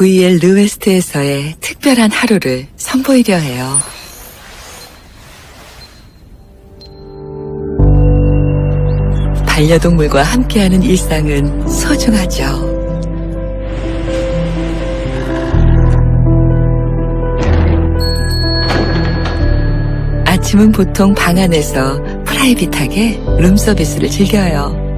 VL 르웨스트에서의 특별한 하루를 선보이려 해요. 반려동물과 함께하는 일상은 소중하죠. 아침은 보통 방 안에서 프라이빗하게 룸 서비스를 즐겨요.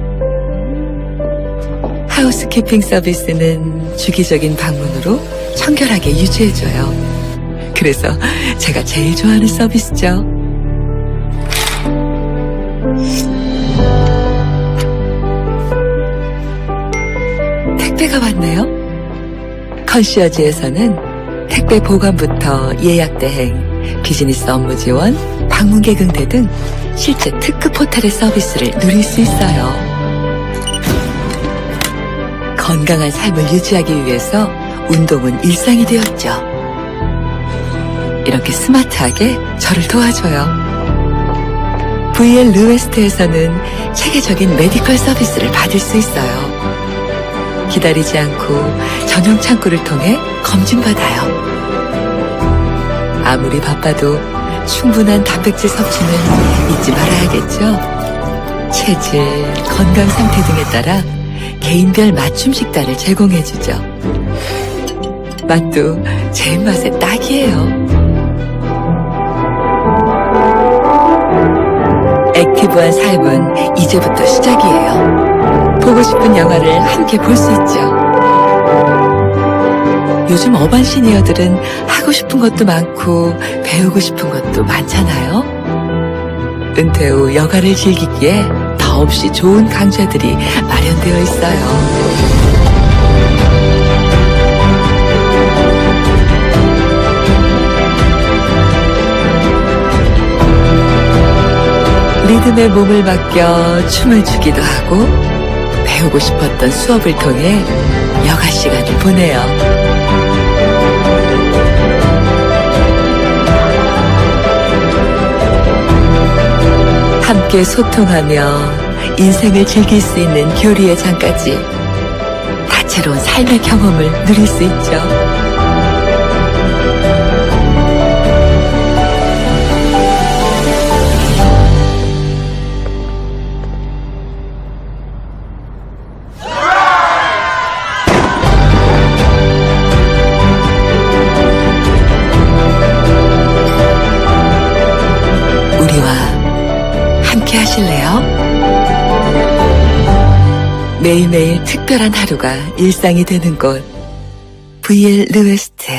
하우스키핑 서비스는 주기적인 방문으로 청결하게 유지해줘요. 그래서 제가 제일 좋아하는 서비스죠. 택배가 왔네요. 컨시어지에서는 택배 보관부터 예약 대행, 비즈니스 업무 지원, 방문 개근 대 등 실제 특급 호텔의 서비스를 누릴 수 있어요. 건강한 삶을 유지하기 위해서 운동은 일상이 되었죠. 이렇게 스마트하게 저를 도와줘요. VL 르웨스트에서는 체계적인 메디컬 서비스를 받을 수 있어요. 기다리지 않고 전용 창구를 통해 검진받아요. 아무리 바빠도 충분한 단백질 섭취는 잊지 말아야겠죠. 체질, 건강 상태 등에 따라 개인별 맞춤 식단을 제공해주죠. 맛도 제 입맛에 딱이에요. 액티브한 삶은 이제부터 시작이에요. 보고 싶은 영화를 함께 볼 수 있죠. 요즘 어반 시니어들은 하고 싶은 것도 많고 배우고 싶은 것도 많잖아요. 은퇴 후 여가를 즐기기에 더없이 좋은 강좌들이 마련되어 있어요. 리듬에 몸을 맡겨 춤을 추기도 하고 배우고 싶었던 수업을 통해 여가 시간을 보내요. 함께 소통하며 인생을 즐길 수 있는 교류의 장까지 다채로운 삶의 경험을 누릴 수 있죠. 매일매일 특별한 하루가 일상이 되는 곳. VL 르웨스트